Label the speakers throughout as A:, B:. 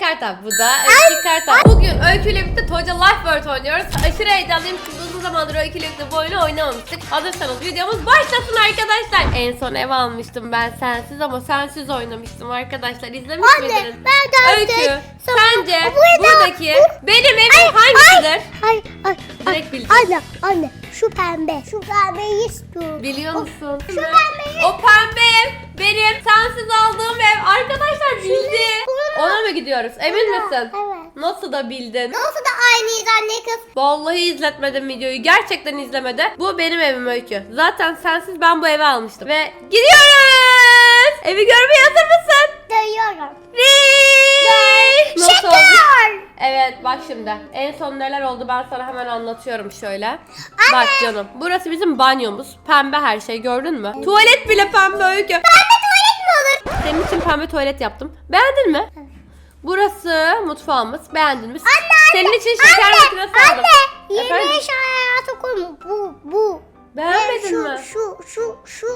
A: Melek Kartal. Bu da Öykü Kartal. Bugün Öykü ile birlikte Toca Life World oynuyoruz. Aşırı heyecanlıyım çünkü uzun zamandır Öykü ile birlikte bu oyunu oynamamıştık. Hazırsanız videomuz başlasın arkadaşlar. En son ev almıştım ben sensiz ama sensiz oynamıştım arkadaşlar. İzlemiş
B: Anne
A: miydiniz?
B: ben de
A: Öykü,
B: Sonra-
A: sence buradaki benim evim hangisidir?
B: Ay ay ay.
A: Direkt bildim.
B: Anne anne şu pembe. Şu pembeyi istiyorum.
A: Biliyor musun?
B: Şu pembeyi.
A: O pembe benim sensiz aldığım ev. Arkadaşlar bildi. Ona mı gidiyoruz? Emin misin?
B: Evet.
A: Nasıl da bildin?
B: Nasıl da aynıyız anne kız.
A: Vallahi izletmedim videoyu. Gerçekten izlemedi. Bu benim evim Öykü. Zaten sensiz ben bu evi almıştım. Ve gidiyoruz. Evi görmeye hazır mısın?
B: Duyuyorum.
A: Riiii. Nasıl oldu? Evet bak şimdi. En son neler oldu ben sana hemen anlatıyorum şöyle. Bak canım. Burası bizim banyomuz. Pembe her şey gördün mü? Tuvalet bile pembe Öykü.
B: Pembe tuvalet mi olur?
A: Senin için pembe tuvalet yaptım. Beğendin mi? Burası mutfağımız. Beğendin mi? Senin için şeker makinesi aldım.
B: Anne.
A: Efendim?
B: Eşya hayatı koyma. Bu bu.
A: Beğenmedin
B: şu,
A: mi?
B: Şu şu şu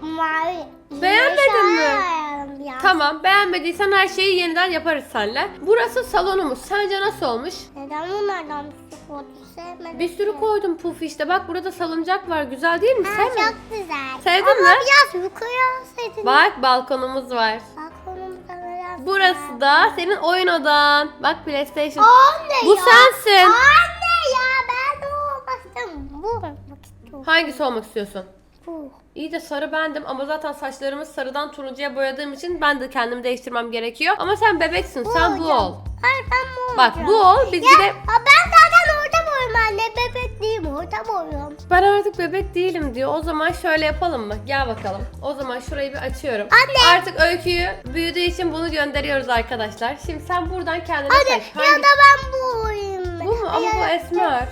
B: mavi.
A: Beğenmedin mi?
B: ya.
A: Tamam beğenmediysen her şeyi yeniden yaparız seninle. Burası salonumuz. Sence nasıl olmuş?
B: Neden bunlardan bir sürü koydu sevmedim.
A: Bir sürü koydum puf işte. Bak burada salıncak var. Güzel değil mi?
B: Ha,
A: Sevmedin mi?
B: çok güzel.
A: Sevdin
B: Ama
A: mi?
B: biraz yukarı alsaydın.
A: Bak balkonumuz var.
B: Balkonumuzda biraz.
A: Burası da senin oyun odan. Bak PlayStation.
B: Anne
A: Bu
B: ya.
A: sensin.
B: Anne ya ben de olmak istiyorum. Bu olmak istiyorum.
A: Hangisi olmak istiyorsun?
B: Bu.
A: İyi de sarı bendim ama zaten saçlarımı sarıdan turuncuya boyadığım için ben de kendimi değiştirmem gerekiyor. Ama sen bebeksin. sen bu
B: olacağım.
A: ol.
B: Hayır ben bu olacağım.
A: Bak bu ol. Biz
B: Ya
A: bir de
B: ben zaten orta boyum anne. Bebek değilim orta boyum.
A: ben artık bebek değilim diyor. O zaman şöyle yapalım mı? Gel bakalım. O zaman şurayı bir açıyorum.
B: Anne.
A: Artık öyküyü büyüdüğü için bunu gönderiyoruz arkadaşlar. Şimdi sen buradan kendine
B: Hadi
A: seç.
B: ya
A: Hangi-
B: da ben bu olayım.
A: Bu mu? Ama
B: Ya-
A: bu esmer.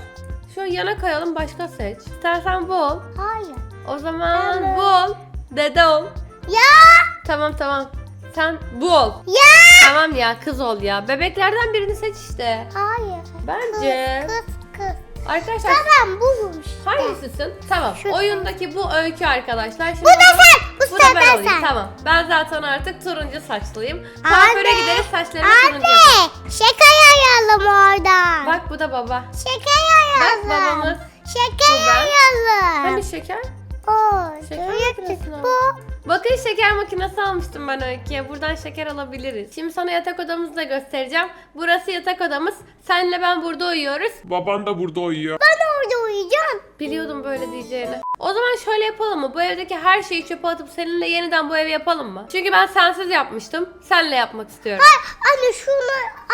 A: Şu yana kayalım başka seç. İstersen bu ol.
B: Hayır.
A: O zaman bu ol. Dede ol.
B: Ya.
A: Tamam tamam. Sen bu ol.
B: Ya.
A: Tamam ya kız ol ya. Bebeklerden birini seç işte.
B: Hayır.
A: Bence.
B: Kız kız kız.
A: Arkadaşlar
B: Tamam buyum işte.
A: hangisisin? Tamam.
B: Şu-
A: Oyundaki bu öykü arkadaşlar. Şimdi
B: Bu da sen. Bu
A: Bu da ben
B: ben
A: olayım.
B: sen.
A: Tamam. Ben zaten artık turuncu saçlıyım. Kuaföre
B: Anne.
A: gideriz saçlarımı turuncu yaparız.
B: Anne. Şeker yayalım oradan.
A: Bak bu da baba.
B: Şeker
A: Bak
B: yayalım.
A: babamız.
B: Şeker
A: Bu ben.
B: yayalım.
A: Hani şeker?
B: Oo,
A: Şeker
B: büyük
A: makinesi mi?
B: bu.
A: Bakın şeker makinesi almıştım ben Öykü'ye. Buradan şeker alabiliriz. Şimdi sana yatak odamızı da göstereceğim. Burası yatak odamız. Senle ben burada uyuyoruz.
C: Baban da burada uyuyor.
B: Ben orada uyuyacağım.
A: Biliyordum böyle diyeceğini. O zaman şöyle yapalım mı? Bu evdeki her şeyi çöpe atıp seninle yeniden bu evi yapalım mı? Çünkü ben sensiz yapmıştım. Senle yapmak istiyorum.
B: Hayır anne şunu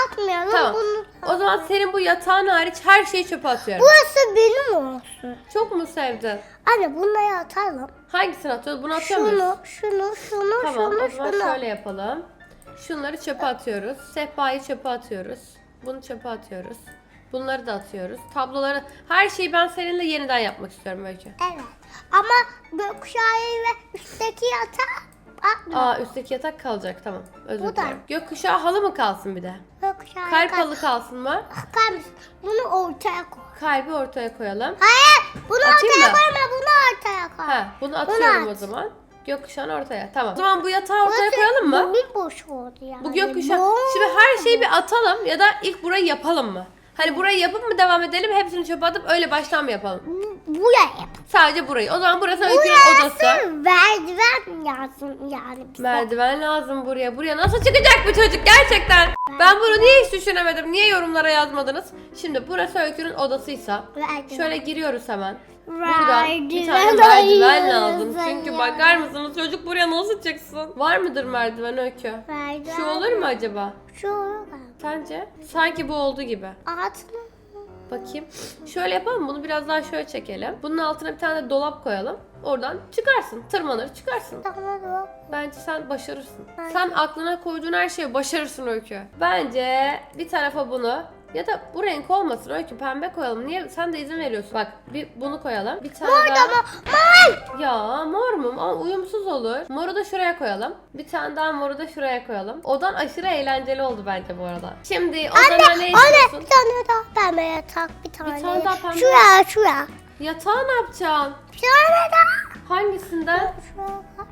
B: atmayalım.
A: Tamam.
B: Bunu...
A: O zaman senin bu yatağın hariç her şeyi çöpe atıyorum.
B: Burası benim olsun.
A: Çok mu sevdin?
B: Anne bunları atalım.
A: Hangisini atıyoruz? Bunu atıyor muyuz?
B: Şunu, şunu, şunu,
A: Tamam
B: şunu,
A: o zaman
B: şunu.
A: şöyle yapalım. Şunları çöpe atıyoruz. Sehpayı çöpe atıyoruz. Bunu çöpe atıyoruz. Bunları da atıyoruz. Tabloları, her şeyi ben seninle yeniden yapmak istiyorum Öykü.
B: Evet. Ama gökkuşağı ve üstteki yatağı atma.
A: Aa üstteki yatak kalacak tamam. Özür
B: Bu da.
A: dilerim. Gökkuşağı halı mı kalsın bir de?
B: Gökkuşağı
A: Kalp
B: kal-
A: halı kalsın mı?
B: Kalp. Bunu ortaya koy.
A: Kalbi ortaya koyalım.
B: Hayır. Bunu
A: Atayım
B: ortaya
A: mı?
B: koyma. Bunu ortaya koy.
A: Ha, bunu atıyorum o
B: at.
A: zaman. Gökkuşağını ortaya. Tamam. O zaman bu yatağı ortaya
B: Burası
A: koyalım mı?
B: Bugün boş oldu yani.
A: Bu gökkuşağı.
B: Boş.
A: Şimdi her şeyi bir atalım ya da ilk burayı yapalım mı? Hani burayı yapıp mı devam edelim? Hepsini çöpe atıp öyle baştan mı yapalım?
B: Bu- Buraya yap.
A: Sadece burayı. O zaman burası Öykü'nün odası.
B: Burası merdiven yazsın yani. bize.
A: Merdiven lazım buraya. Buraya nasıl çıkacak bu çocuk gerçekten? Ben bunu niye hiç düşünemedim? Niye yorumlara yazmadınız? Şimdi burası Öykü'nün odasıysa
B: Merdiven.
A: şöyle giriyoruz hemen. Buradan bir tane
B: Merdiven
A: lazım.
B: lazım
A: Çünkü bakar mısınız çocuk buraya nasıl çıksın? Var mıdır merdiven Öykü?
B: Merdiven.
A: Şu olur mu acaba?
B: Şu olur?
A: Sence? Sanki bu oldu gibi.
B: Altına.
A: Bakayım. Şöyle yapalım. Bunu biraz daha şöyle çekelim. Bunun altına bir tane de dolap koyalım. Oradan çıkarsın. Tırmanır çıkarsın.
B: Tamam.
A: Bence sen başarırsın.
B: Bence-
A: Sen aklına koyduğun her şeyi başarırsın Öykü. Bence bir tarafa bunu ya da bu renk olmasın Öykü pembe koyalım. Niye? Sen de izin veriyorsun. Bak bir bunu koyalım. Bir tane daha.
B: Ama mor.
A: Ya mor mu? Ama uyumsuz olur. Moru da şuraya koyalım. Bir tane daha moru da şuraya koyalım. Odan aşırı eğlenceli oldu bence bu arada. Şimdi odana ne istiyorsun?
B: anne bir tane daha pembe yatak bir tane.
A: tane daha pembe.
B: Şuraya şuraya.
A: Yatağı ne yapacaksın?
B: Bir tane daha.
A: Hangisinden?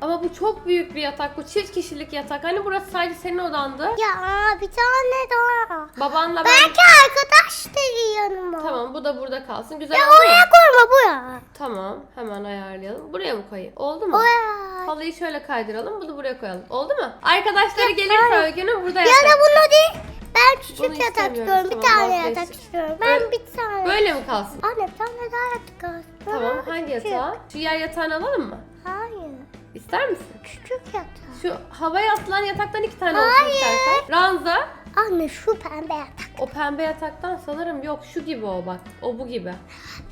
A: Ama bu çok büyük bir yatak. Bu çift kişilik yatak. Hani burası sadece senin odandı.
B: Ya bir tane daha.
A: Babanla ben...
B: Belki arkadaş da yanıma.
A: Tamam bu da burada kalsın. Güzel
B: Ya
A: oldu mu?
B: oraya koyma buraya.
A: Tamam hemen ayarlayalım. Buraya mı koyayım? Oldu mu?
B: Oraya.
A: Halıyı şöyle kaydıralım. Bunu buraya koyalım. Oldu mu? Arkadaşları gelirse Öykü'nün burada
B: Ya da
A: yatak.
B: bunu değil. Ben
A: Bunu
B: küçük yatak istiyorum. Bir
A: tamam,
B: tane yatak istiyorum. Ben
A: Böyle-
B: bir tane.
A: Böyle mi kalsın?
B: Anne bir tane daha yatak
A: Tamam hangi
B: küçük.
A: yatağı? Şu yer yatağını alalım mı?
B: Hayır.
A: İster misin?
B: Küçük yatak.
A: Şu havaya atılan yataktan iki tane olsun
B: Hayır.
A: istersen. Ranza.
B: Anne şu pembe yatak.
A: O pembe yataktan sanırım yok şu gibi o bak. O bu gibi.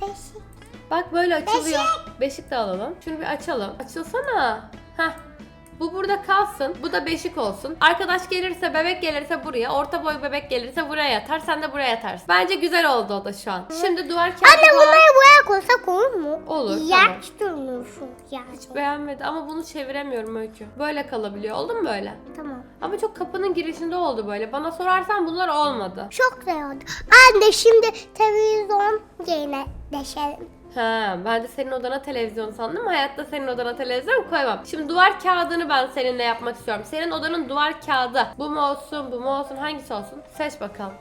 B: Beşik.
A: Bak böyle açılıyor. Beşik. de alalım. Şunu bir açalım. Açılsana. Heh. Bu burada kalsın. Bu da beşik olsun. Arkadaş gelirse, bebek gelirse buraya. Orta boy bebek gelirse buraya yatar. Sen de buraya yatarsın. Bence güzel oldu o da şu an. Şimdi duvar kağıdı
B: Anne bunları buraya koysak olur mu?
A: Olur, tamam.
B: İğrenç durmuyorsun yani.
A: beğenmedi ama bunu çeviremiyorum Öykü. Böyle kalabiliyor. Oldu mu böyle?
B: Tamam.
A: Ama çok kapının girişinde oldu böyle. Bana sorarsan bunlar olmadı.
B: Çok güzel oldu. Anne şimdi televizyon yerine deşelim.
A: Ha, ben de senin odana televizyon sandım. Hayatta senin odana televizyon koymam. Şimdi duvar kağıdını ben seninle yapmak istiyorum. Senin odanın duvar kağıdı. Bu mu olsun, bu mu olsun, hangisi olsun? Seç bakalım.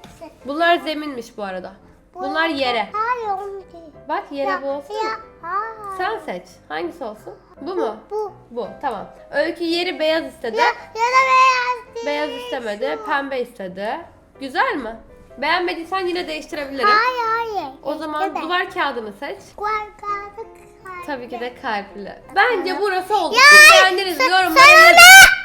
A: Bunlar zeminmiş bu arada. Bunlar yere.
B: Hayır onu değil.
A: Bak yere
B: Ya,
A: bu olsun. mu?
B: Ya, hayır.
A: Sen seç. Hangisi olsun? Bu mu?
B: Bu.
A: Bu. Tamam. Öykü yeri beyaz istedi.
B: Ya, ya da beyaz değil.
A: Beyaz istemedi. Pembe istedi. Güzel mi? Beğenmediysen yine değiştirebilirim.
B: Hayır
A: O zaman
B: İstemem.
A: duvar kağıdını seç.
B: Duvar kağıdı kağıdı.
A: Tabii ki de kalpli. Bence burası oldu.
B: Ya,
A: yazın.
B: ona-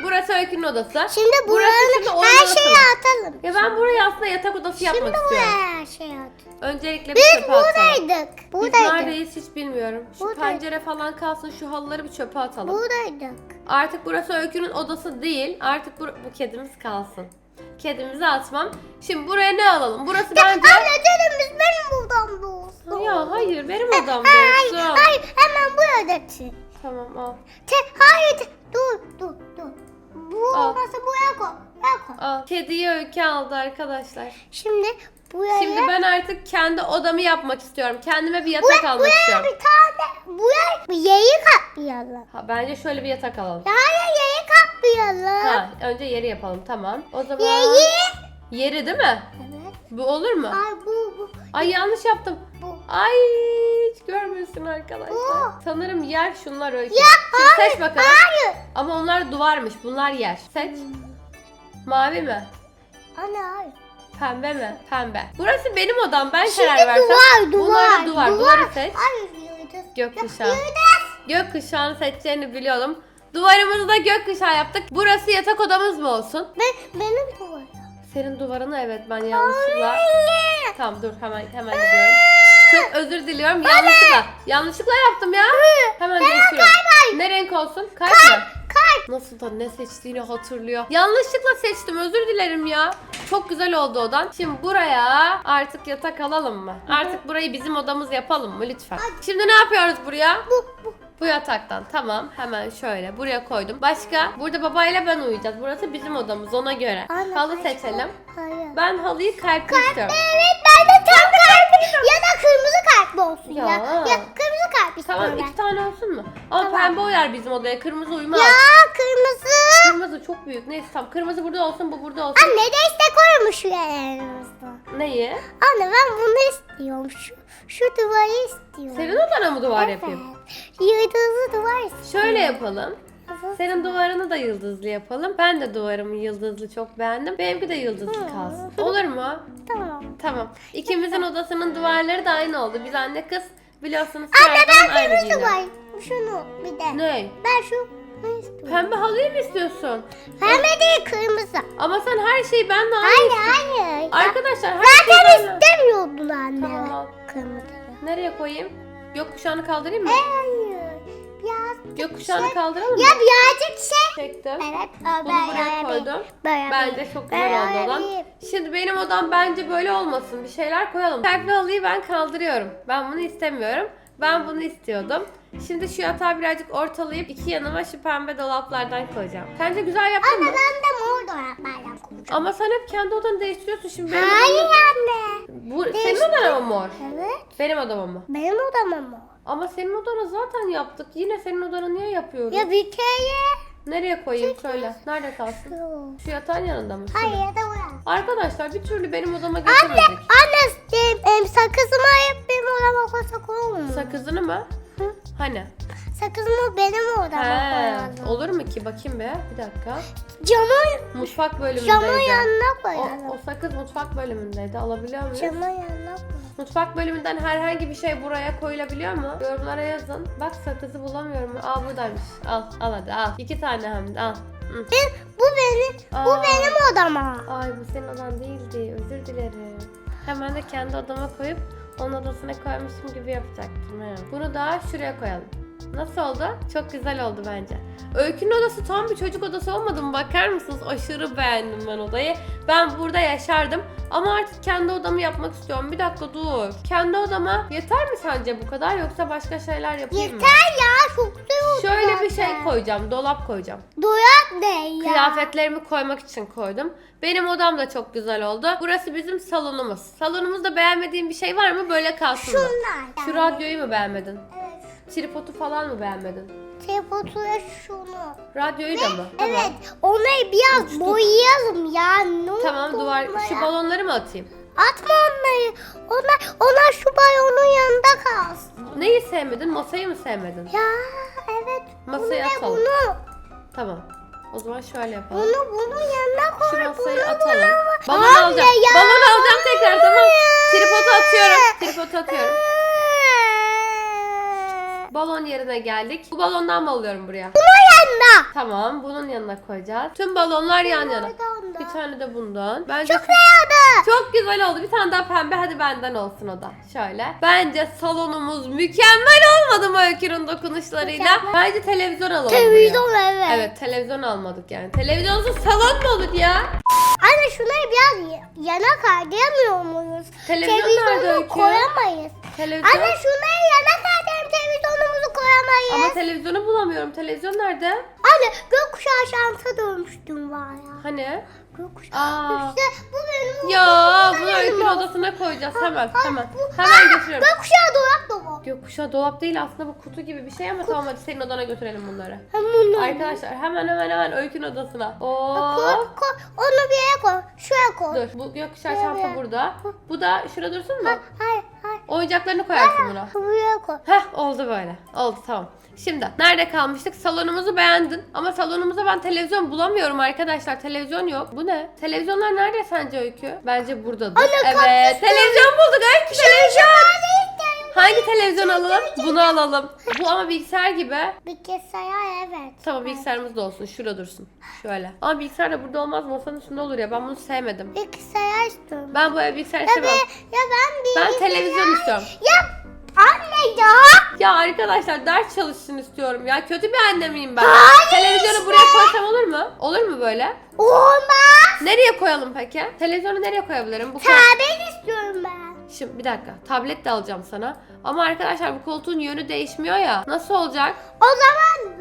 A: Burası Öykü'nün odası.
B: Şimdi
A: Burası
B: buranın
A: şimdi
B: her şeyi atalım.
A: Ya ben burayı aslında yatak odası
B: Şimdi
A: yapmak istiyorum.
B: buraya her şeyi atalım.
A: Öncelikle bir
B: Biz
A: çöpe atalım.
B: buradaydık.
A: Biz
B: Buradaydık.
A: neredeyiz hiç bilmiyorum. Şu
B: Buradaydık.
A: pencere falan kalsın şu halıları bir çöpe atalım.
B: Buradaydık.
A: Artık burası Öykü'nün odası değil. Artık bu, bu kedimiz kalsın. Kedimizi atmam. Şimdi buraya ne alalım? Burası bence...
B: Anne dedim biz benim odamda olsun.
A: Ya hayır benim odamda
B: Hayır,
A: olsun.
B: hayır hemen burada çek.
A: Tamam al.
B: Te, hayır te, dur dur dur. Bu
A: Al.
B: olmasa buraya koy. Buraya koy.
A: Al. Kediyi Öykü aldı arkadaşlar.
B: Şimdi buraya
A: Şimdi ben artık kendi odamı yapmak istiyorum. Kendime bir yatak
B: buraya,
A: almak
B: buraya
A: istiyorum.
B: bir tane buraya bir yeri kaplayalım.
A: Ha, bence şöyle bir yatak alalım.
B: Ya hayır yeri kaplayalım.
A: Ha, önce yeri yapalım tamam. O zaman
B: Yeri.
A: yeri değil mi?
B: Evet.
A: Bu olur mu?
B: Ay bu bu
A: Ay yanlış yaptım.
B: bu.
A: Ay hiç görmüyorsun arkadaşlar.
B: Bu.
A: Sanırım yer şunlar öyle.
B: Ya
A: Şimdi
B: hayır.
A: seç bakalım.
B: Hayır.
A: Ama onlar duvarmış. Bunlar yer. Seç. Mavi mi?
B: Anne hayır.
A: Pembe mi? Pembe. Burası benim odam. Ben
B: Şimdi
A: karar versem.
B: duvar duvar.
A: Bunlar da duvar. Duvarı seç.
B: Hayır.
A: Gökkuşağı. Gökkuşağını seçeceğini biliyordum. Duvarımızı da gökkuşağı yaptık. Burası yatak odamız mı olsun?
B: Ben, benim duvarım.
A: Senin duvarını evet ben yanlışlıkla... Tamam dur hemen hemen gidiyorum. Çok özür diliyorum. Yanlışlıkla. Yanlışlıkla yaptım ya. Hemen değiştiriyorum. Ne renk olsun? Kalp?
B: Kalp.
A: Nasıl da ne seçtiğini hatırlıyor. Yanlışlıkla seçtim. Özür dilerim ya. Çok güzel oldu odan. Şimdi buraya artık yatak alalım mı? Artık burayı bizim odamız yapalım mı lütfen? Şimdi ne yapıyoruz buraya?
B: Bu bu.
A: Bu yataktan. Tamam. Hemen şöyle buraya koydum. Başka? Burada babayla ben uyuyacağız. Burası bizim odamız ona göre.
B: Anne,
A: Halı
B: başka?
A: seçelim.
B: Hayır.
A: Ben halıyı kalpli istiyorum.
B: Evet kalpli olsun ya.
A: Ya.
B: Ya, kırmızı kalpli
A: Tamam
B: istiyorum
A: iki tane olsun mu? Ama
B: Tamam.
A: pembe uyar bizim odaya. Kırmızı uymaz.
B: ben. Ya kırmızı.
A: Kırmızı çok büyük. Neyse tamam. Kırmızı burada olsun bu burada olsun.
B: Anne destek koymuş yanımızda.
A: Neyi?
B: Anne ben bunu istiyorum. Şu, şu duvarı istiyorum.
A: Senin odana mı duvar
B: Evet.
A: yapayım?
B: Yıldızlı duvar istiyorum.
A: Şöyle yapalım.
B: Yıldızlı.
A: Senin duvarını da yıldızlı yapalım. Ben de duvarımı yıldızlı çok beğendim. Benimki de yıldızlı kalsın. Olur mu?
B: Tamam.
A: Tamam. İkimizin odasının duvarları da aynı oldu. Biz anne kız biliyorsunuz
B: Anne ben
A: aynı
B: kırmızı var. Şunu bir de.
A: Ne?
B: Ben şu ne istiyorum?
A: Pembe halıyı mı istiyorsun?
B: Pembe değil kırmızı.
A: Ama sen her şeyi benle aynı
B: Hayır
A: istiyorsun.
B: hayır.
A: Arkadaşlar her şeyi
B: Zaten
A: benle.
B: istemiyordun anne.
A: Tamam.
B: Kırmızıyı.
A: Nereye koyayım? Gökkuşağını kaldırayım mı?
B: Hayır.
A: Gökkuşağını
B: şey-
A: kaldıralım mı?
B: Ya birazcık şey.
A: Çektim.
B: Evet.
A: Bunu buraya koydum. Bence çok güzel oldu olan.
B: olan.
A: Şimdi benim odam bence böyle olmasın. Bir şeyler koyalım. Kalpli halıyı ben kaldırıyorum. Ben bunu istemiyorum. Ben bunu istiyordum. Şimdi şu yatağı birazcık ortalayıp iki yanıma şu pembe dolaplardan koyacağım. Sence güzel yaptın
B: Ama
A: mı?
B: ben de mor dolaplardan koyacağım.
A: Ama sen hep kendi odanı değiştiriyorsun şimdi. Benim
B: Hayır
A: odamı-
B: anne.
A: Bu, senin
B: Değiştir.
A: odan ama mor.
B: Evet.
A: Benim odam ama.
B: Benim odam ama.
A: Ama senin odana zaten yaptık. Yine senin odana niye yapıyoruz?
B: Ya bir kere.
A: Nereye koyayım söyle. Nerede kalsın?
B: Şu.
A: Yatağın yanında mı? Şurada.
B: Hayır ya da buraya.
A: Arkadaşlar bir türlü benim odama
B: Anne,
A: getirmedik.
B: anne em, em, sakızımı ayıp benim odama koysak olur mu?
A: Sakızını mı?
B: Hı?
A: Hani?
B: Sakızımı benim odama
A: He,
B: koyalım.
A: olur mu ki? Bakayım be. Bir dakika.
B: Camın,
A: Mutfak
B: camın
A: bölümündeydi.
B: yanına
A: O,
B: koyalım.
A: o sakız mutfak bölümündeydi. Alabiliyor muyuz?
B: Camın yanına koyalım.
A: Mutfak bölümünden herhangi bir şey buraya koyulabiliyor mu? Yorumlara yazın. Bak sakızı bulamıyorum. Al buradaymış. Al al hadi al. İki tane hem de al. Hı.
B: Ben, bu benim, bu
A: Aa.
B: benim odama.
A: Ay bu senin odan değildi. Özür dilerim. Hemen de kendi odama koyup onun odasına koymuşum gibi yapacaktım. He. Bunu da şuraya koyalım. Nasıl oldu? Çok güzel oldu bence. Öykü'nün odası tam bir çocuk odası olmadı mı? Bakar mısınız? Aşırı beğendim ben odayı. Ben burada yaşardım. Ama artık kendi odamı yapmak istiyorum. Bir dakika dur. Kendi odama yeter mi sence bu kadar? Yoksa başka şeyler yapayım mı?
B: Yeter ya çok oldu
A: Şöyle bir şey koyacağım. Dolap koyacağım.
B: Doyak ne ya?
A: Kıyafetlerimi koymak için koydum. Benim odam da çok güzel oldu. Burası bizim salonumuz. Salonumuzda beğenmediğin bir şey var mı? Böyle kalsın mı?
B: Şunlar.
A: Şu radyoyu mu beğenmedin?
B: Evet.
A: Tripodu falan mı beğenmedin?
B: Telefonuya şunu.
A: Radyoyu da mı?
B: Evet. Onları biraz
A: Uçtuk.
B: boyayalım ya. Ne
A: Tamam
B: oldu
A: duvar
B: onlara?
A: şu balonları mı atayım?
B: Atma onları. Onlar, onlar şu balonun yanında kalsın.
A: Neyi sevmedin? Masayı mı sevmedin?
B: Ya evet.
A: Masaya
B: bunu ve
A: atalım.
B: Bunu,
A: Tamam. O zaman şöyle yapalım.
B: bunu bunun yanına koy.
A: Şu masayı
B: bunu,
A: atalım. Balon
B: Anne
A: alacağım.
B: ya.
A: Balon alacağım tekrar tamam. Tripodu atıyorum. Tripodu atıyorum. Balon yerine geldik. Bu balondan mı alıyorum buraya?
B: Bunun yanına.
A: Tamam bunun yanına koyacağız. Tüm balonlar yan yana. Bir tane de bundan. Bence
B: Çok beğendim.
A: çok güzel oldu. Bir tane daha pembe hadi benden olsun o da. Şöyle. Bence salonumuz mükemmel olmadı mı Öykü'nün dokunuşlarıyla?
B: Mükemmel.
A: Bence televizyon alalım
B: Televizyon
A: buraya.
B: evet.
A: Evet televizyon almadık yani. Televizyonsuz salon mu olur ya?
B: Anne şunları biraz y- yana kaydırmıyor muyuz?
A: Televizyon nerede
B: Televizyonu
A: Öykü?
B: koyamayız.
A: Televizyon.
B: Anne şunları
A: televizyonu bulamıyorum. Televizyon nerede?
B: Anne gökkuşağı şansa dönmüştüm var ya.
A: Hani?
B: Gökkuşağı.
A: Aa.
B: İşte bu benim
A: Ya bunu Öykü'nün odasına koyacağız. Hemen hemen. Hemen götürüyorum.
B: Gökkuşağı dolap da bu.
A: Gökkuşağı dolap değil aslında bu kutu gibi bir şey ama tamam hadi senin odana götürelim bunları.
B: Hem bunu.
A: Arkadaşlar hemen hemen hemen Öykü'nün odasına.
B: Koy,
A: Oo.
B: koy, onu bir yere koy. Şuraya koy.
A: Dur bu gökkuşağı çanta burada. Bu da şurada dursun mu?
B: Ha, hayır, hayır.
A: Oyuncaklarını koyarsın buna.
B: Buraya koy.
A: Heh oldu böyle. Oldu tamam. Şimdi nerede kalmıştık? Salonumuzu beğendin. Ama salonumuzda ben televizyon bulamıyorum arkadaşlar. Televizyon yok. Bu ne? Televizyonlar nerede sence Öykü? Bence buradadır.
B: Anne,
A: evet.
B: kaktüs
A: Televizyon bulduk Öykü. Televizyon. Hangi televizyon alalım? Bunu alalım. Bu ama bilgisayar gibi.
B: Bilgisayar evet.
A: Tamam bilgisayarımız da olsun. Şurada dursun. Şöyle. Ama bilgisayar da burada olmaz. Masanın üstünde olur ya. Ben bunu sevmedim.
B: Bilgisayar istiyorum.
A: Ben bu ev bilgisayar
B: Ya,
A: istemem.
B: ben, ya ben
A: Ben
B: bilgisayar...
A: televizyon istiyorum.
B: Ya anne ya.
A: Ya arkadaşlar ders çalışsın istiyorum ya. Kötü bir anne miyim ben?
B: Hayır
A: Televizyonu
B: işte.
A: buraya koysam olur mu? Olur mu böyle?
B: Olmaz.
A: Nereye koyalım peki? Televizyonu nereye koyabilirim? Bu
B: Tablet istiyorum ben.
A: Şimdi bir dakika. Tablet de alacağım sana. Ama arkadaşlar bu koltuğun yönü değişmiyor ya. Nasıl olacak?
B: O zaman.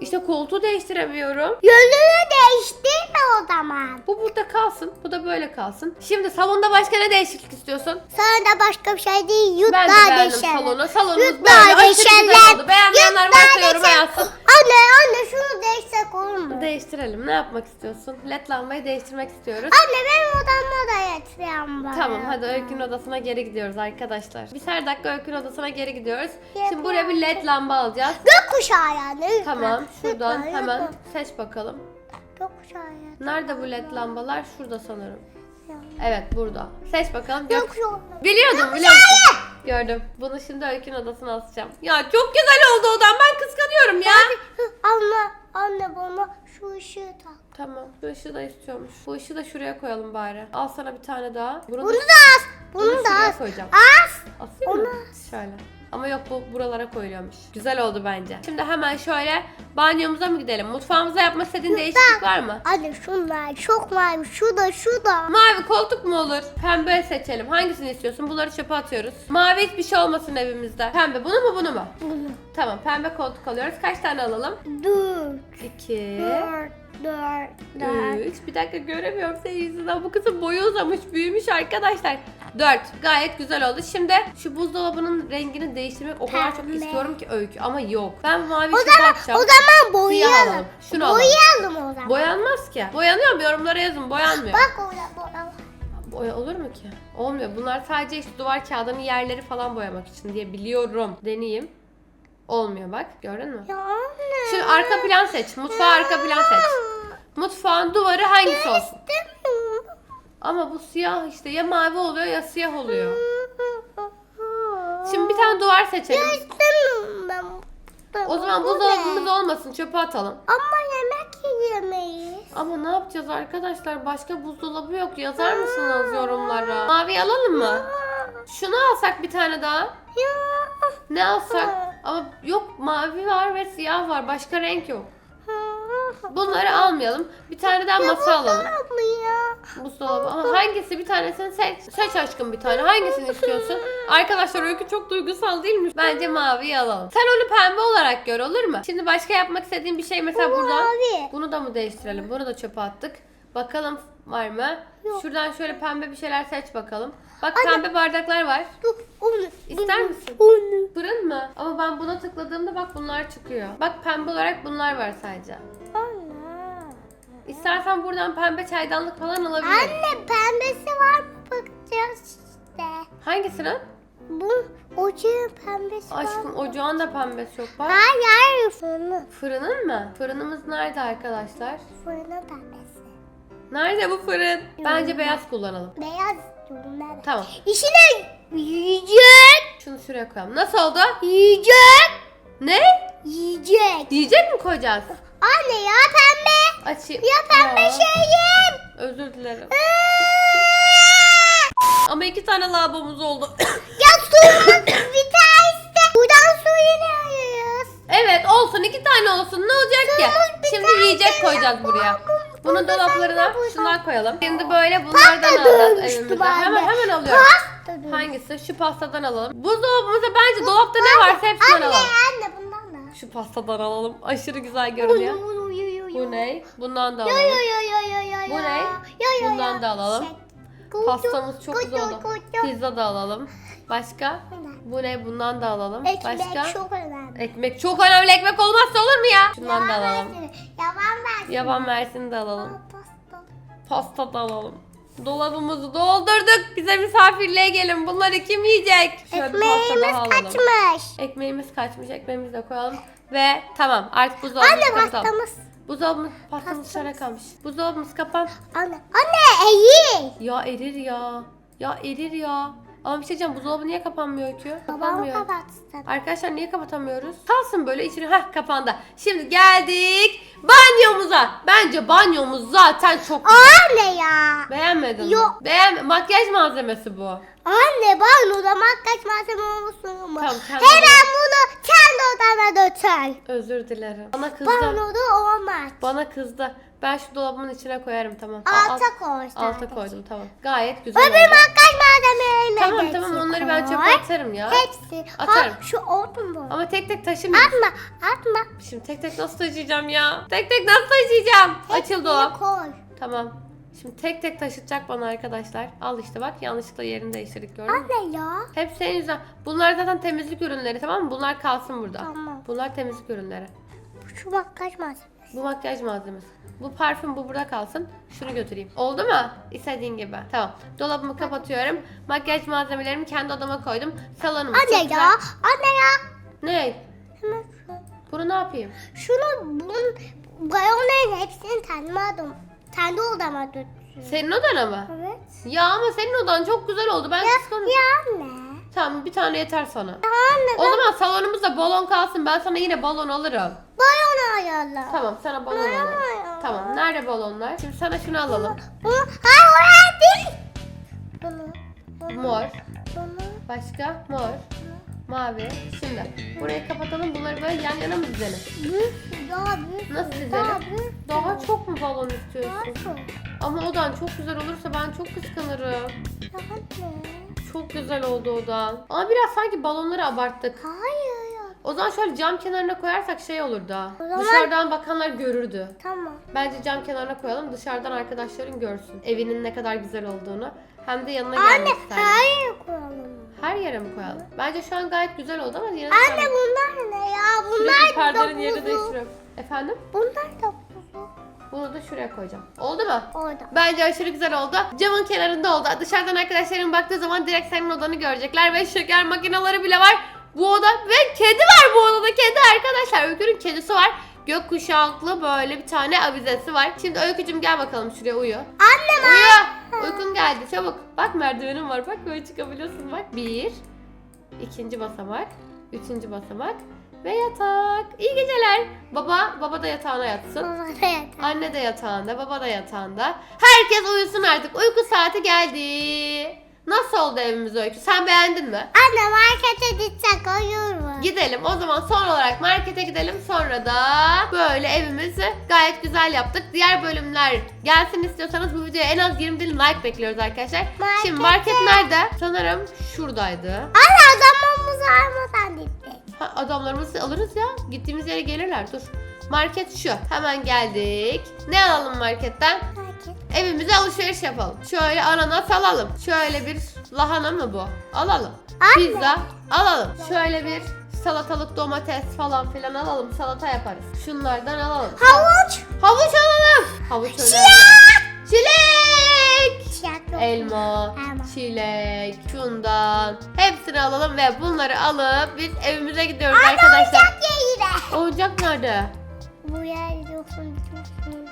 A: İşte koltuğu değiştiremiyorum.
B: Yönünü değiştirme o zaman.
A: Bu burada kalsın. Bu da böyle kalsın. Şimdi salonda başka ne değişiklik istiyorsun?
B: Sana da başka bir şey değil. Yut
A: Ben de
B: daha
A: beğendim
B: deşelim.
A: salonu. Salonumuz
B: Yut
A: böyle
B: daha
A: aşırı güzel oldu. Beğenmeyenler varsa yoruma yazsın.
B: Anne anne şunu değişsek olur mu?
A: Değiştirelim. Ne yapmak istiyorsun? LED lambayı değiştirmek istiyoruz.
B: Anne benim odamda da yatırayım bana.
A: Tamam hadi Öykü'nün odasına geri gidiyoruz arkadaşlar. Bir her dakika Öykü'nün odasına geri gidiyoruz. Şimdi buraya bir led lamba alacağız.
B: Gökkuşağı yani.
A: Tamam şuradan hemen seç bakalım. Nerede bu led lambalar? Şurada sanırım. Evet burada. Seç bakalım. Gök...
B: Gökkuşağı.
A: Biliyordum? Gördüm. Bunu şimdi Öykü'nün odasına asacağım. Ya çok güzel oldu odam. Ben kıskanıyorum ya.
B: Anne anne bana şu ışığı tak.
A: Tamam. Bu ışığı da istiyormuş. Bu ışığı da şuraya koyalım bari. Al sana bir tane daha. Bunu,
B: Bunu
A: da
B: as. Bunu da
A: şuraya
B: as.
A: koyacağım.
B: As.
A: Asayım mı? Şöyle. Ama yok bu buralara koyuluyormuş. Güzel oldu bence. Şimdi hemen şöyle banyomuza mı gidelim? Mutfağımıza yapmak istediğin değişiklik var mı?
B: Anne şunlar çok mavi. Şu da şu da.
A: Mavi koltuk mu olur? Pembe seçelim. Hangisini istiyorsun? Bunları çöpe atıyoruz. Mavi hiçbir şey olmasın evimizde. Pembe bunu mu bunu mu?
B: Bunu.
A: Tamam pembe koltuk alıyoruz. Kaç tane alalım?
B: Dört.
A: 2
B: Dört. Dört. Dört.
A: 3. Bir dakika göremiyorum senin yüzünden. Bu kızın boyu uzamış, büyümüş arkadaşlar. 4. Gayet güzel oldu. Şimdi şu buzdolabının rengini değiştirmek o kadar çok
B: Pembe.
A: istiyorum ki öykü ama yok. Ben mavi
B: O zaman, o zaman boyayalım.
A: alalım. Şunu alalım.
B: boyayalım o zaman.
A: Boyanmaz ki. Boyanıyor mu? Yorumlara yazın. Boyanmıyor.
B: Bak orada boya.
A: Boya olur mu ki? Olmuyor. Bunlar sadece işte duvar kağıdının yerleri falan boyamak için diye biliyorum. Deneyeyim. Olmuyor bak. Gördün mü?
B: Ya anne.
A: Şimdi arka plan seç. Mutfağa arka plan seç. Mutfağın duvarı hangisi olsun?
B: İstemiyorum.
A: Ama bu siyah işte ya mavi oluyor ya siyah oluyor. Şimdi bir tane duvar seçelim.
B: Ya istemiyorum ben. ben-
A: O zaman
B: bu
A: buzdolabımız
B: ne?
A: olmasın çöpe atalım.
B: Ama yemek yiyemeyiz.
A: Ama ne yapacağız arkadaşlar? Başka buzdolabı yok. Yazar mısınız yorumlara? Mavi alalım mı? Şunu alsak bir tane daha.
B: Ya.
A: Ne alsak? Ama yok mavi var ve siyah var. Başka renk yok. Bunları almayalım. Bir tane daha masa alalım.
B: Abla ya.
A: Buzdolabı. Ama hangisi? Bir tanesini seç. Seç aşkım bir tane. Hangisini istiyorsun? Arkadaşlar öykü çok duygusal değil mi? Bence maviyi alalım. Sen onu pembe olarak gör olur mu? Şimdi başka yapmak istediğin bir şey mesela buradan.
B: Mavi.
A: Bunu da mı değiştirelim? Bunu da çöpe attık. Bakalım var mı?
B: Yok.
A: Şuradan şöyle pembe bir şeyler seç bakalım. Bak
B: Anne.
A: pembe bardaklar var.
B: Dur onu.
A: İster
B: onu,
A: misin?
B: Onu.
A: Fırın mı? Ama ben buna tıkladığımda bak bunlar çıkıyor. Bak pembe olarak bunlar var sadece.
B: Anne.
A: İstersen buradan pembe çaydanlık falan alabilirim.
B: Anne pembesi var mı bakacağız işte.
A: Hangisinin?
B: Bu ocağın pembesi var
A: Aşkım
B: mı?
A: ocağın da pembesi yok bak.
B: Hayır hayır fırını.
A: Fırının mı? Fırınımız nerede arkadaşlar?
B: Fırının pembesi.
A: Nerede bu fırın? Bence beyaz kullanalım.
B: Beyaz durumlar.
A: Tamam.
B: İçine yiyecek.
A: Şunu şuraya koyalım. Nasıl oldu?
B: Yiyecek.
A: Ne?
B: Yiyecek.
A: Yiyecek mi koyacağız?
B: Anne ya pembe.
A: Açayım.
B: Ya pembe
A: Ya,
B: şeyim.
A: Özür dilerim. Ama iki tane lavabomuz oldu.
B: ya suyumuz biter işte. Buradan su yeniyoruz.
A: evet olsun iki tane olsun ne olacak ki? Şimdi yiyecek koyacağız
B: ya.
A: buraya.
B: Bu-
A: Bunun
B: burada
A: dolaplarına
B: sen de burada.
A: şunlar koyalım. Şimdi böyle bunlardan
B: Pasta
A: evimize.
B: bende.
A: Hemen hemen alıyorum.
B: Pasta dönmüştü.
A: Hangisi? Şu pastadan alalım. Buzdolabımıza bence dolapta ne varsa hepsinden
B: Anne
A: alalım.
B: anne bundan da.
A: Şu pastadan alalım. Aşırı güzel görünüyor. Bu ne? Bundan da
B: Yo yo
A: alalım.
B: yo yo yo yo.
A: Bu ne?
B: Yo, yo,
A: Bundan
B: yo.
A: da alalım.
B: Şey, kutu,
A: Pastamız çok güzel
B: kutu,
A: oldu.
B: kutu.
A: Pizza da alalım. Başka? Bu ne? Bundan da alalım.
B: Ekmek
A: Başka?
B: çok önemli.
A: Ekmek çok önemli. Ekmek olmazsa olur mu ya? Şundan da
B: Yavan
A: alalım.
B: versin. Yavan versin.
A: Yaban mersini de alalım.
B: Aa, pasta.
A: Pasta da alalım. Dolabımızı doldurduk. Bize misafirliğe gelin. Bunları kim yiyecek? Şöyle
B: Ekmeğimiz kaçmış.
A: Ekmeğimiz kaçmış. Ekmeğimizi de koyalım. Ve tamam artık buzdolabımızı
B: Anne
A: kapatalım.
B: pastamız.
A: Buzdolabımız pastamız dışarı kalmış. Buzdolabımız kapan.
B: Anne. Anne iyi.
A: Ya erir ya. Ya erir ya. Ama bir şey diyeceğim buzdolabı niye kapanmıyor ki?
B: Babam
A: Kapanmıyor.
B: kapatsın.
A: Arkadaşlar niye kapatamıyoruz? Kalsın böyle içine. Heh kapandı. Şimdi geldik banyomuza. Bence banyomuz zaten çok güzel.
B: Anne ya.
A: Beğenmedin
B: Yok.
A: mi? Beğen Makyaj banyosu bu.
B: Anne bana da makyaj malzeme olsun mu?
A: Tamam, kendi
B: Hemen bunu kendi odana götür.
A: Özür dilerim. Bana kızdı.
B: Bana da olmaz.
A: Bana kızdı. Ben şu dolabımın içine koyarım tamam. Al-
B: Alta koy.
A: Alta
B: sadece.
A: koydum tamam. Gayet güzel
B: Öbür
A: oldu.
B: makyaj malzemelerine
A: Tamam tamam onları ben çöpe atarım ya.
B: Hepsi.
A: Atarım.
B: Ha, şu oldu mu?
A: Ama tek tek taşımayayım.
B: Atma, atma.
A: Şimdi tek tek nasıl taşıyacağım ya? Tek tek nasıl taşıyacağım? Açıl dolap.
B: koy.
A: Tamam. Şimdi tek tek taşıtacak bana arkadaşlar. Al işte bak yanlışlıkla yerini değiştirdik gördün mü?
B: Anne ya.
A: Hep senin yüzünden. Bunlar zaten temizlik ürünleri tamam mı? Bunlar kalsın burada.
B: Tamam.
A: Bunlar temizlik ürünleri.
B: Şu makyaj malzemesi.
A: Bu makyaj malzemesi. Bu parfüm bu burada kalsın. Şunu götüreyim. Oldu mu? İstediğin gibi. Tamam. Dolabımı kapatıyorum. Makyaj malzemelerimi kendi odama koydum. Salonum
B: Anne
A: çok
B: ya.
A: güzel.
B: Anne ya.
A: Ne? Bunu ne yapayım?
B: Şunu bunun bayonların hepsini kendi odam. Kendi odama götür.
A: Senin odana mı?
B: Evet.
A: Ya ama senin odan çok güzel oldu. Ben
B: Ya,
A: kıskanıyorum.
B: ya anne.
A: Tamam bir tane yeter sana.
B: Anne
A: O
B: ben
A: zaman salonumuzda balon kalsın. Ben sana yine balon alırım.
B: bayon ayarla.
A: Tamam sana balon
B: Balon ayarla.
A: Tamam nerede balonlar? Şimdi sana şunu alalım.
B: Bunu, hayır oraya değil. Bunu. Bunu.
A: Mor.
B: Bunu.
A: Başka? Mor. Mavi. Şimdi burayı kapatalım. Bunları böyle yan yana mı dizelim?
B: Büyük, daha büyük.
A: Nasıl
B: Daha
A: dizelim?
B: büyük.
A: Daha çok mu balon
B: Daha
A: istiyorsun?
B: çok.
A: Ama odan çok güzel olursa ben çok kıskanırım.
B: Ya anne.
A: Çok güzel oldu odan. Ama biraz sanki balonları abarttık.
B: Hayır.
A: O zaman şöyle cam kenarına koyarsak şey olurdu ha.
B: O zaman-
A: Dışarıdan bakanlar görürdü.
B: Tamam.
A: Bence cam kenarına koyalım dışarıdan arkadaşların görsün. Evinin ne kadar güzel olduğunu. Hem de yanına
B: Anne
A: gelmek isterler.
B: her yere koyalım.
A: Her yere mi koyalım? Bence şu an gayet güzel oldu ama yine de
B: Anne bunlar ne ya? Bunlar da
A: yerini değiştiriyorum. Efendim?
B: Bunlar da.
A: Bunu da şuraya koyacağım. Oldu mu?
B: Orada.
A: Bence aşırı güzel oldu. Camın kenarında oldu. Dışarıdan arkadaşlarım baktığı zaman direkt senin odanı görecekler ve şeker makineleri bile var. Bu oda ve kedi var bu odada. Kedi arkadaşlar. Öykü'nün kedisi var. Gökkuşaklı böyle bir tane avizesi var. Şimdi Öykücüm gel bakalım şuraya uyu.
B: Anne
A: Uyu. Uykun geldi çabuk. Bak merdivenim var. Bak böyle çıkabiliyorsun bak. Bir. ikinci basamak. Üçüncü basamak. Ve yatak. İyi geceler. Baba, baba da yatağına yatsın.
B: Baba da yatar.
A: Anne de yatağında, baba da yatağında. Herkes uyusun artık. Uyku saati geldi. Nasıl oldu evimiz Öykü? Sen beğendin mi?
B: Anne markete gidecek olur mu?
A: Gidelim. O zaman son olarak markete gidelim. Sonra da böyle evimizi gayet güzel yaptık. Diğer bölümler gelsin istiyorsanız bu videoya en az 20 bin like bekliyoruz arkadaşlar. Şimdi market nerede? Sanırım şuradaydı.
B: Anne adamımızı almadan gitti.
A: Ha, adamlarımızı alırız ya. Gittiğimiz yere gelirler. Dur. Market şu. Hemen geldik. Ne alalım marketten?
B: Market.
A: Evimize alışveriş yapalım. Şöyle ananas alalım. Şöyle bir lahana mı bu? Alalım.
B: Anne.
A: Pizza alalım. Şöyle bir salatalık domates falan filan alalım. Salata yaparız. Şunlardan alalım.
B: Havuç.
A: Havuç alalım. Havuç önemli. Çilek.
B: Tiyatro.
A: Elma,
B: Elma.
A: çilek, şundan. Hepsini alalım ve bunları alıp biz evimize gidiyoruz arkadaşlar.
B: Oyuncak yeri.
A: Oyuncak nerede?
B: Bu yer diyorsun.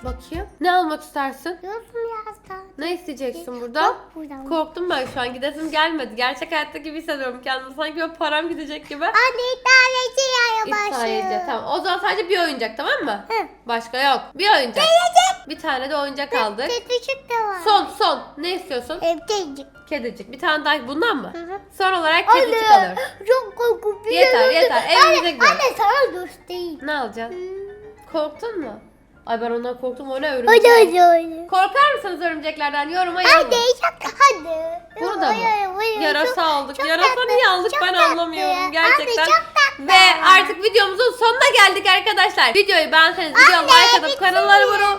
A: Bakayım. Ne almak istersin?
B: Diyorsun yazdan.
A: Ne isteyeceksin?
B: Bak buradan.
A: Korktum ben şu an gidesim gelmedi. Gerçek hayatta gibi hissediyorum kendimi. Sanki böyle param gidecek gibi.
B: Anne iddialeci yaya başı.
A: Tamam. O zaman sadece bir oyuncak tamam mı?
B: Hı.
A: Başka yok. Bir oyuncak. Bir tane de oyuncak aldık.
B: Kedicik de var.
A: Son son. Ne istiyorsun?
B: Evdecik.
A: Kedicik. Bir tane daha bundan mı?
B: Hı hı.
A: Son olarak kedicik alıyoruz.
B: Çok korkunç bir
A: Yeter, yeter. Evimize
B: Anne,
A: gidiyoruz.
B: Anne sana göstereyim.
A: Ne alacaksın? Korktun mu? Ay ben ondan korktum. O ne
B: Hadi
A: örümcek?
B: hadi hadi.
A: Korkar mısınız örümceklerden? Yoruma yazın.
B: Hadi çok hadi.
A: Burada mı? Yarasa aldık.
B: çok
A: Yarasa
B: tatlı,
A: niye aldık
B: çok
A: ben
B: tatlı.
A: anlamıyorum gerçekten.
B: Anne çok tatlı.
A: Ve artık videomuzun sonuna geldik arkadaşlar. Videoyu beğenseniz videoya like atıp kanallara abone ol-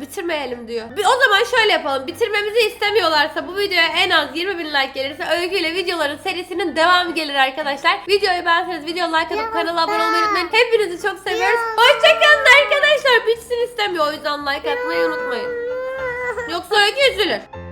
B: bitirmeyelim.
A: Diyor. O zaman şöyle yapalım. Bitirmemizi istemiyorlarsa bu videoya en az 20 bin like gelirse Öykü ile videoların serisinin devamı gelir arkadaşlar. Videoyu beğenseniz video like atıp kanala abone olmayı unutmayın. Hepinizi çok seviyoruz. Hoşçakalın arkadaşlar. Bitsin istemiyor o yüzden like atmayı unutmayın. Yoksa Öykü üzülür.